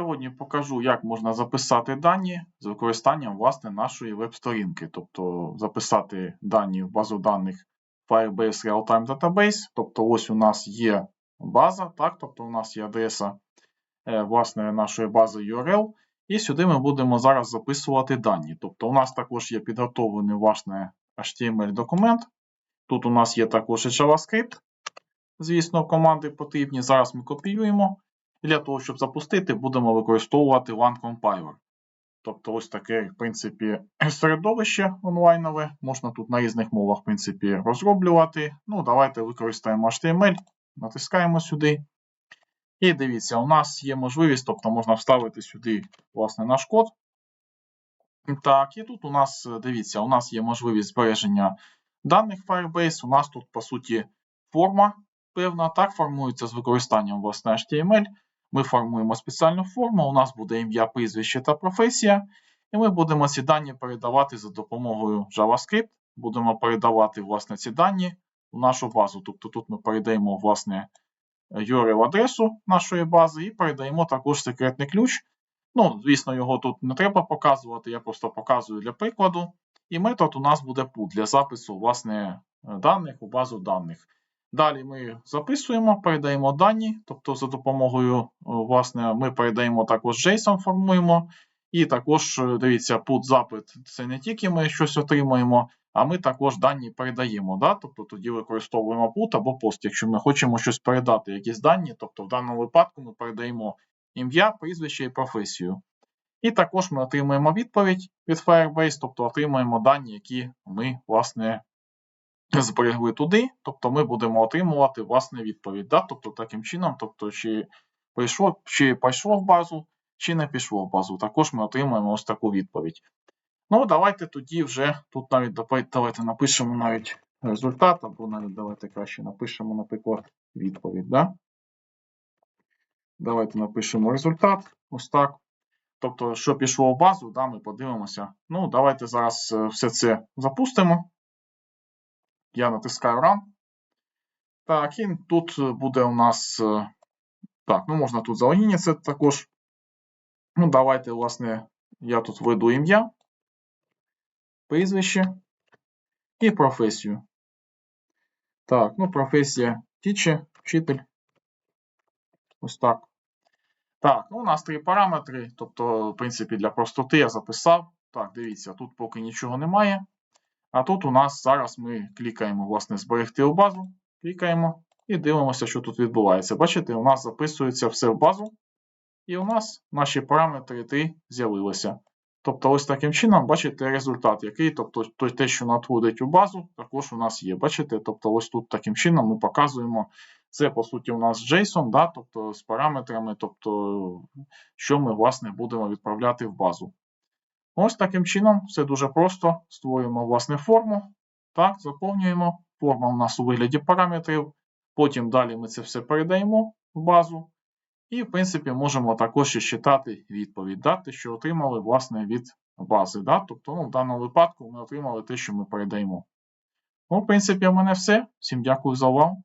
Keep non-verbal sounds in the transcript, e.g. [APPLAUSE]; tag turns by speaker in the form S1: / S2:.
S1: Сьогодні покажу, як можна записати дані з використанням власне нашої веб-сторінки. Тобто записати дані в базу даних Firebase Real-Time Database. Тобто, ось у нас є база, так, тобто у нас є адреса е, власне нашої бази URL. І сюди ми будемо зараз записувати дані. Тобто, у нас також є підготовлений власне HTML-документ. Тут у нас є також і JavaScript. Звісно, команди потрібні. Зараз ми копіюємо. І для того, щоб запустити, будемо використовувати LAN Compiler. Тобто, ось таке, в принципі, [CLEARS THROAT] середовище онлайнове. Можна тут на різних мовах, в принципі, розроблювати. Ну, давайте використаємо HTML, натискаємо сюди. І дивіться, у нас є можливість, тобто можна вставити сюди, власне, наш код. Так, і тут у нас, дивіться, у нас є можливість збереження даних Firebase. У нас тут, по суті, форма певна, так формується з використанням власне HTML. Ми формуємо спеціальну форму, у нас буде ім'я, прізвище та професія, і ми будемо ці дані передавати за допомогою JavaScript. Будемо передавати власне, ці дані в нашу базу. Тобто тут ми передаємо власне, URL-адресу нашої бази і передаємо також секретний ключ. Ну, звісно, його тут не треба показувати, я просто показую для прикладу. І метод у нас буде put для запису власне, даних у базу даних. Далі ми записуємо, передаємо дані, тобто за допомогою, власне, ми передаємо також JSON, формуємо. І також, дивіться, put запит це не тільки ми щось отримуємо, а ми також дані передаємо. Да? Тобто тоді використовуємо put або post, якщо ми хочемо щось передати, якісь дані, тобто в даному випадку ми передаємо ім'я, прізвище і професію. І також ми отримуємо відповідь від Firebase, тобто отримуємо дані, які ми, власне, зберегли туди, тобто ми будемо отримувати власне відповідь. Да? Тобто таким чином, тобто, чи прийшло, чи пішло в базу, чи не пішло в базу. Також ми отримуємо ось таку відповідь. Ну, давайте тоді вже тут навіть давайте напишемо навіть результат, або навіть давайте краще напишемо, наприклад, відповідь. Да? Давайте напишемо результат. Ось так. Тобто, що пішло в базу, да, ми подивимося. Ну, давайте зараз е, все це запустимо. Я натискаю Run. Так, і тут буде у нас. е, Так, ну можна тут залогінитися також. Ну, давайте, власне, я тут введу ім'я, прізвище і професію. Так, ну, професія teacher, вчитель. Ось так. Так, ну у нас три параметри. Тобто, в принципі, для простоти я записав. Так, дивіться, тут поки нічого немає. А тут у нас зараз ми клікаємо, власне, зберегти у базу. Клікаємо і дивимося, що тут відбувається. Бачите, у нас записується все в базу. І у нас наші параметри 3 з'явилися. Тобто, ось таким чином, бачите результат, який, тобто те, що надходить у базу, також у нас є. Бачите? Тобто, ось тут таким чином ми показуємо. Це, по суті, у нас JSON, да? тобто з параметрами, тобто, що ми, власне, будемо відправляти в базу. Ось таким чином, все дуже просто. Створюємо власне форму. Так, заповнюємо. Форма у нас у вигляді параметрів. Потім далі ми це все передаємо в базу. І, в принципі, можемо також ще читати відповідь, те, що отримали власне, від бази. Да? Тобто, ну, в даному випадку ми отримали те, що ми передаємо. Ну, в принципі, у мене все. Всім дякую за увагу.